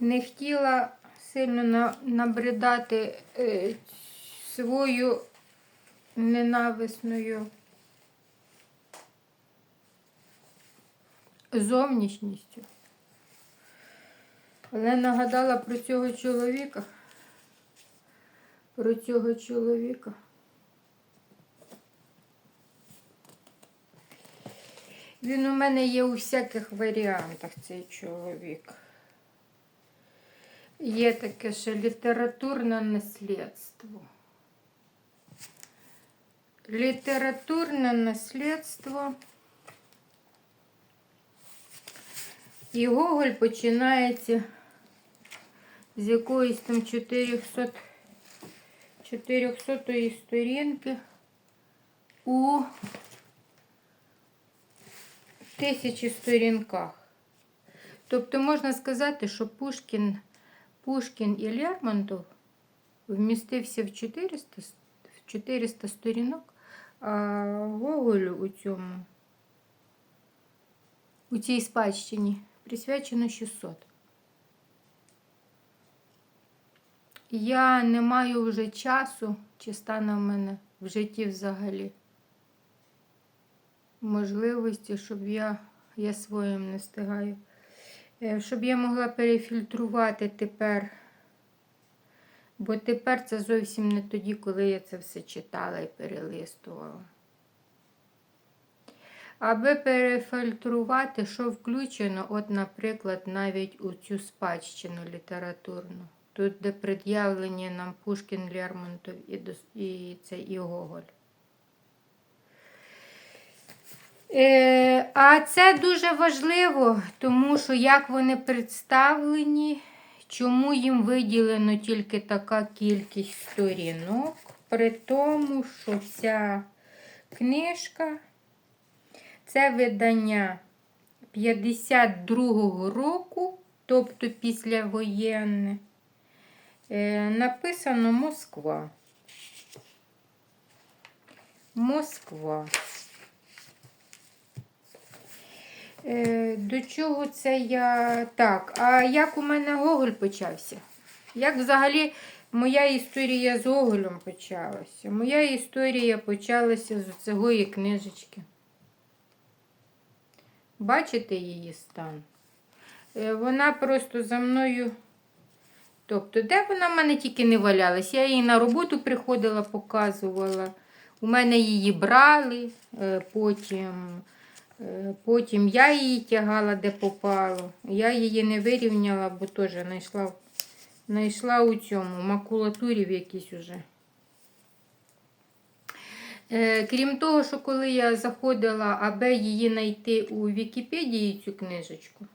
не хотіла сильно набридати е, свою ненависною зовнішністю. Але нагадала про цього чоловіка. Про цього чоловіка. Він у мене є у всяких варіантах, цей чоловік. Є таке ще літературне наслідство. Літературне наслідство. І Гоголь починається з якоїсь там 400 400 сторінки у тисячі сторінках. Тобто можна сказати, що Пушкін, Пушкін і Лермонтов вмістився в 400, в 400 сторінок, а Гоголю у цьому, у цій спадщині присвячено 600. Я не маю вже часу, чи стане в мене в житті взагалі можливості, щоб я, я своїм не встигаю, щоб я могла перефільтрувати тепер. Бо тепер це зовсім не тоді, коли я це все читала і перелистувала. Аби перефільтрувати, що включено, от, наприклад, навіть у цю спадщину літературну. Тут, де пред'явлені нам Пушкін, Лермонтов і, і, це, і Гоголь. Е, а це дуже важливо, тому що як вони представлені, чому їм виділено тільки така кількість сторінок, при тому, що вся книжка це видання 52-го року, тобто післявоєнне, е, написано Москва. Москва. Е, До чого це я. Так, а як у мене Гоголь почався? Як взагалі моя історія з Гоголем почалася? Моя історія почалася з цієї книжечки. Бачите її стан? Е, Вона просто за мною. Тобто, де вона в мене тільки не валялась? Я її на роботу приходила, показувала. У мене її брали, е, потім. Е, Потім я її тягала, де попало. Я її не вирівняла, бо теж знайшла, знайшла у цьому макулатурі в якійсь уже. Е, Крім того, що коли я заходила, аби її знайти у Вікіпедії цю книжечку,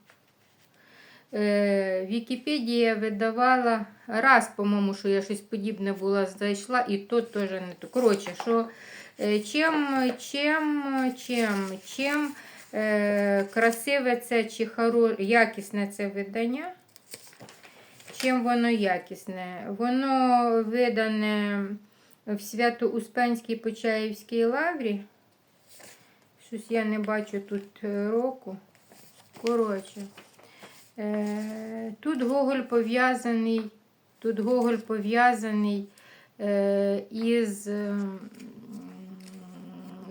е, Вікіпедія видавала раз, по-моєму, що я щось подібне була зайшла, і то теж не то. Коротше, що е, чим, чим, чим, чим е, красиве це чи хоро... якісне це видання, чим воно якісне? Воно видане в Свято-Успенській Почаївській лаврі. Щось я не бачу тут е, року. Коротше. Тут Гоголь пов'язаний, тут Гоголь пов'язаний із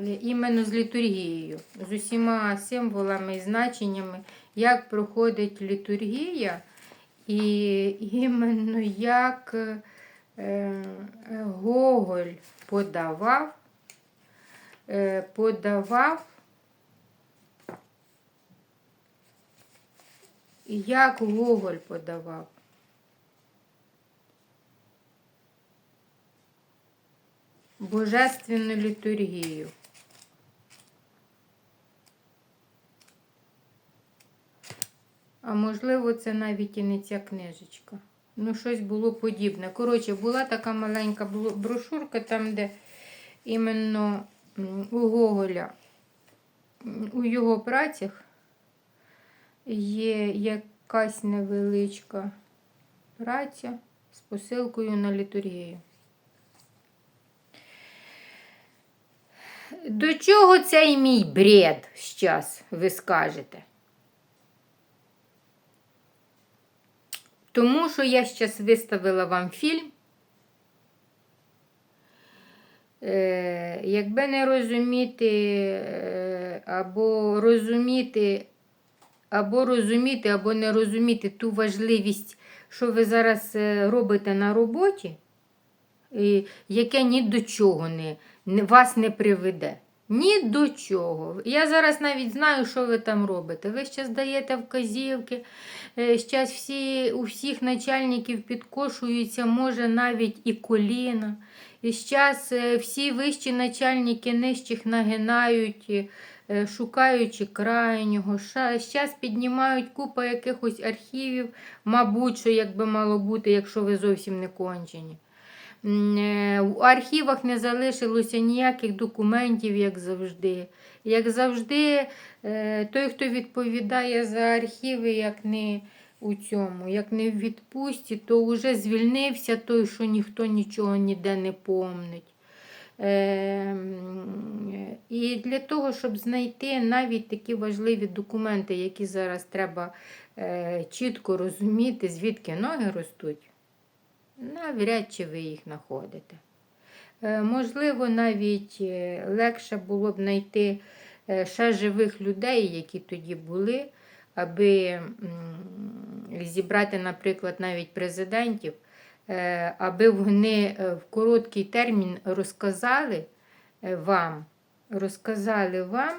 іменно з літургією, з усіма символами і значеннями, як проходить літургія, і іменно як е, е, Гоголь подавав, е, подавав як Гоголь подавав. Божественну літургію. А можливо, це навіть і не ця книжечка. Ну, щось було подібне. Коротше, була така маленька брошурка, там, де іменно у Гоголя, у його працях є якась невеличка праця з посилкою на літургію. До чого цей мій бред щас, ви скажете? Тому що я зараз виставила вам фільм. Е, якби не розуміти, е, або розуміти, або розуміти, або не розуміти ту важливість, що ви зараз е, робите на роботі, яке ні до чого не, вас не приведе. Ні до чого. Я зараз навіть знаю, що ви там робите. Ви ще даєте вказівки. Зараз всі, у всіх начальників підкошуються, може навіть і коліна. І зараз всі вищі начальники нижчих нагинають, е, шукаючи крайнього. Зараз піднімають купа якихось архівів, мабуть, що як би мало бути, якщо ви зовсім не кончені. Е, У архівах не залишилося ніяких документів, як завжди. Як завжди, е, той, хто відповідає за архіви, як не у цьому, як не в відпустці, то вже звільнився той, що ніхто нічого ніде не помнить. Е, І для того, щоб знайти навіть такі важливі документи, які зараз треба чітко розуміти, звідки ноги ростуть, навряд чи ви їх знаходите. Е, Можливо, навіть е, легше було б знайти е, ще живих людей, які тоді були, аби зібрати, наприклад, навіть президентів, аби вони в короткий термін розказали вам, розказали вам,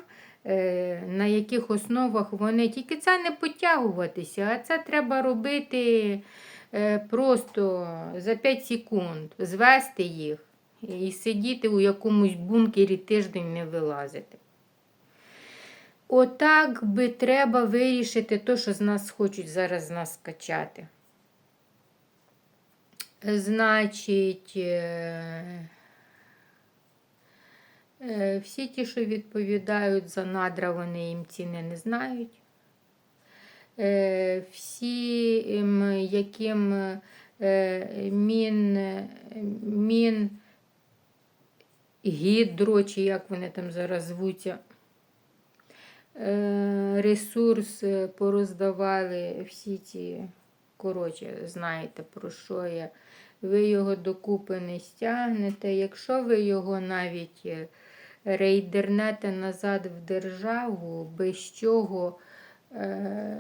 на яких основах вони тільки це не потягуватися, а це треба робити просто за 5 секунд, звести їх і сидіти у якомусь бункері тиждень не вилазити. Отак би треба вирішити те, що з нас хочуть зараз з нас скачати. Значить, е, е, всі ті, що відповідають за надра, вони їм ціни не знають. Е, Всі, м, яким е, мін, мін гідро, чи як вони там зараз звуться, е, ресурс пороздавали всі ці, коротше, знаєте про що я. Ви його докупи не стягнете. Якщо ви його навіть рейдернете назад в державу, без чого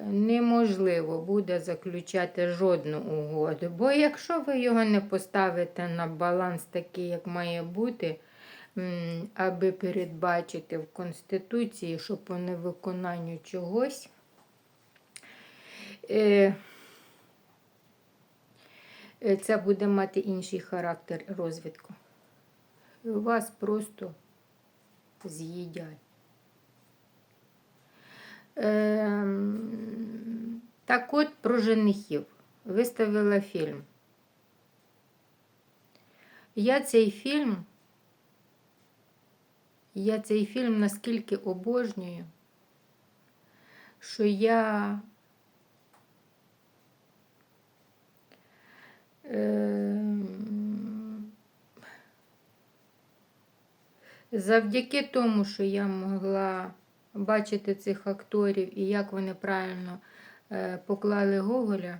неможливо буде заключати жодну угоду. Бо якщо ви його не поставите на баланс такий, як має бути, аби передбачити в Конституції, що по невиконанню чогось. Е, е, це буде мати інший характер розвитку. Вас просто з'їдять. Ем, Так от про женихів. Виставила фільм. Я цей фільм, я цей фільм наскільки обожнюю, що я ем, завдяки тому, що я могла бачити цих акторів і як вони правильно е, поклали Гоголя,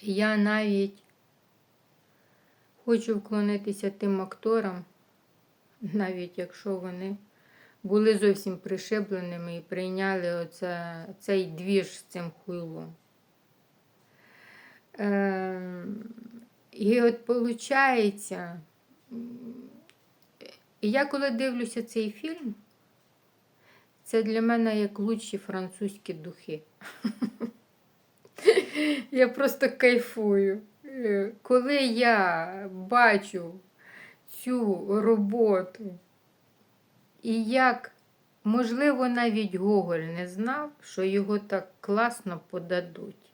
я навіть хочу вклонитися тим акторам, навіть якщо вони були зовсім пришибленими і прийняли оце, цей двіж з цим хуйлом. Е, і от виходить, я коли дивлюся цей фільм, це для мене як лучші французькі духи. Я просто кайфую. Е, Коли я бачу цю роботу, і як, можливо, навіть Гоголь не знав, що його так класно подадуть.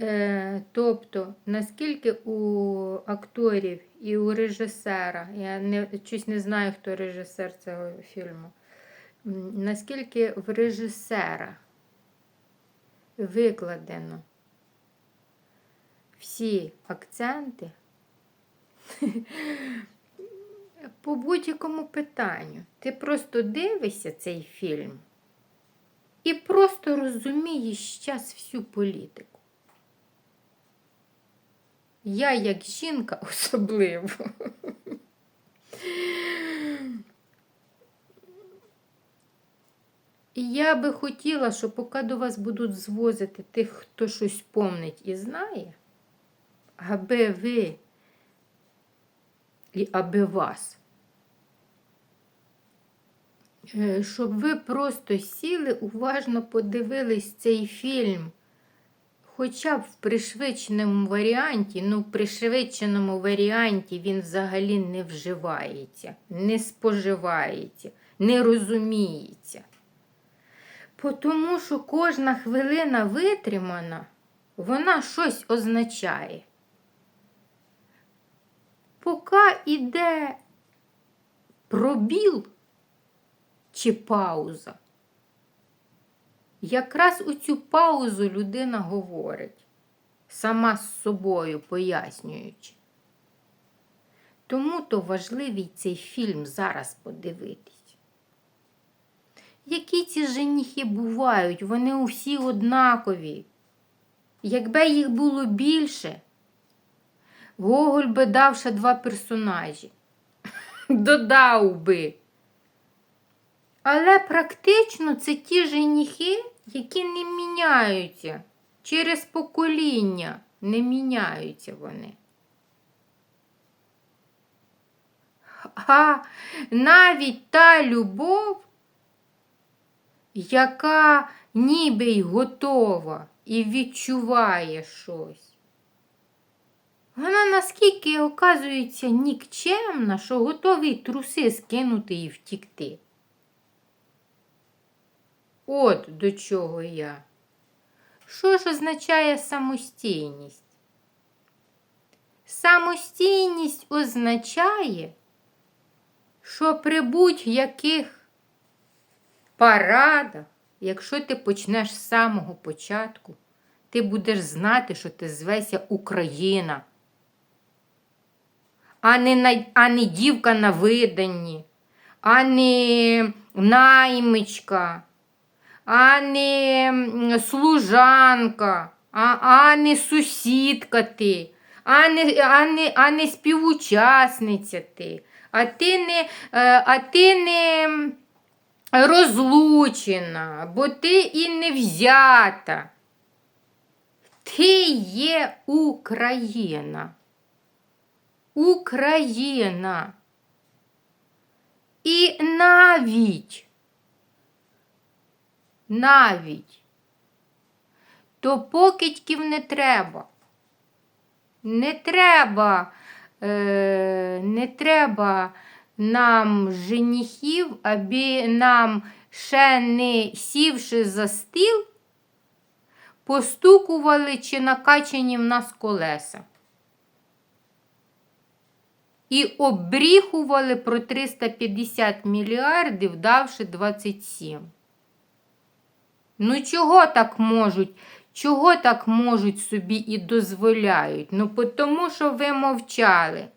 Е, Тобто, наскільки у акторів і у режисера, я не, щось не знаю, хто режисер цього фільму, наскільки в режисера викладено всі акценти по будь-якому питанню. Ти просто дивишся цей фільм і просто розумієш зараз всю політику. Я, як жінка, особливо. І я би хотіла, що поки до вас будуть звозити тих, хто щось помнить і знає, аби ви і аби вас. Е, Щоб ви просто сіли, уважно подивились цей фільм. Хоча б в пришвидшеному варіанті, ну, в пришвидшеному варіанті він взагалі не вживається, не споживається, не розуміється. Тому що кожна хвилина витримана, вона щось означає. Поки йде пробіл чи пауза, якраз у цю паузу людина говорить, сама з собою пояснюючи. Тому то важливий цей фільм зараз подивитись. Які ці женихи бувають, вони усі однакові. Якби їх було більше, Гоголь би дав ще два персонажі. Додав би. Але практично це ті женихи, які не міняються. Через покоління не міняються вони. А навіть та любов, яка ніби й готова і відчуває щось. Вона наскільки оказується нікчемна, що готовий труси скинути і втікти. От до чого я. Що ж означає самостійність? Самостійність означає, що при будь-яких парадах, якщо ти почнеш з самого початку, ти будеш знати, що ти звеся Україна, а не, а не дівка на виданні, а не наймичка, а не служанка, а, а не сусідка ти, а не, а не, а не співучасниця ти, а ти не, е, а ти не розлучена, бо ти і не взята. Ти є Україна. Україна. І навіть, навіть, то покидьків не треба. Не треба, е, не треба нам женихів, аби нам ще не сівши за стіл, постукували чи накачані в нас колеса. І обріхували про 350 мільярдів, давши 27. Ну, чого так можуть? Чого так можуть собі і дозволяють? Ну, тому що ви мовчали.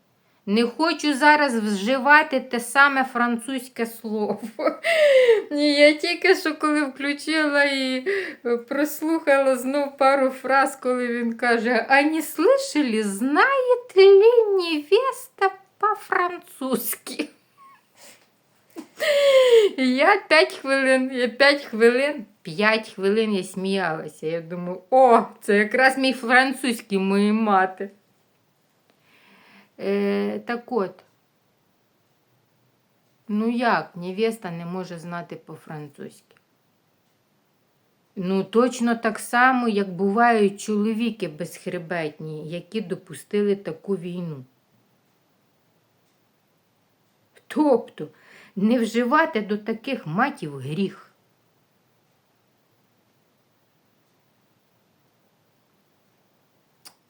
Не хочу зараз вживати те саме французьке слово. Ні, Я тільки що коли включила і е, прослухала знов пару фраз, коли він каже: А не слышали, знаєте ли невеста по-французьки? І Я 5 хвилин, я 5 хвилин, 5 хвилин я сміялася. Я думаю, о, це якраз мій французький моєї мати. Е, так от, ну як невеста не може знати по-французьки? Ну, точно так само, як бувають чоловіки безхребетні, які допустили таку війну. Тобто, не вживати до таких матів гріх.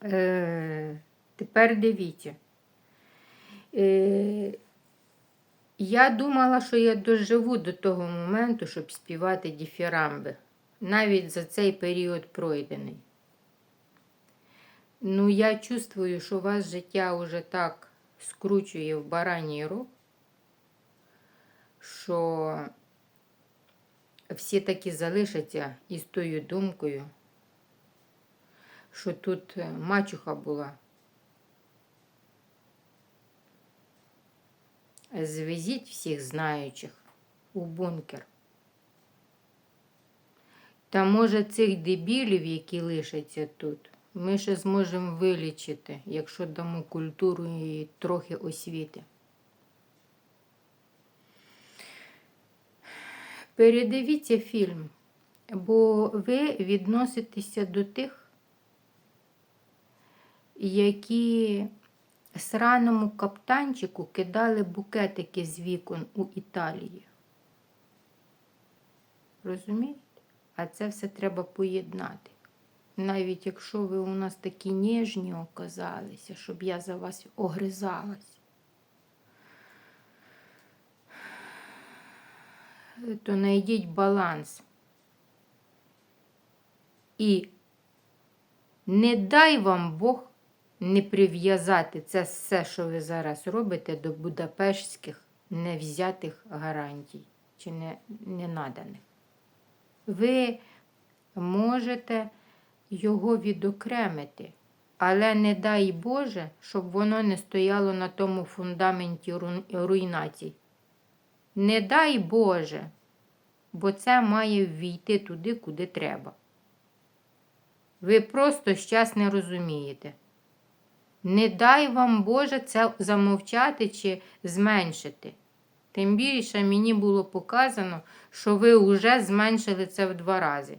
Е, тепер дивіться. Е, я думала, що я доживу до того моменту, щоб співати діфірамби. Навіть за цей період пройдений. Ну, я чувствую, що вас життя уже так скручує в бараній рог, що всі таки залишаться із тою думкою, що тут е, мачуха була. Звезіть всіх знаючих у бункер. Та може цих дебілів, які лишаться тут, ми ще зможемо вилічити, якщо дамо культуру і трохи освіти. Передивіться фільм, бо ви відноситеся до тих, які сраному каптанчику кидали букетики з вікон у Італії. Розумієте? А це все треба поєднати. Навіть якщо ви у нас такі ніжні оказалися, щоб я за вас огризалась. То знайдіть баланс. І не дай вам Бог не прив'язати це все, що ви зараз робите, до будапештських невзятих гарантій чи не, ненаданих. Ви можете його відокремити, але не дай Боже, щоб воно не стояло на тому фундаменті ру- руйнацій. Не дай Боже, бо це має ввійти туди, куди треба. Ви просто щас не розумієте. Не дай вам Боже це замовчати чи зменшити. Тим більше мені було показано, що ви вже зменшили це в два рази.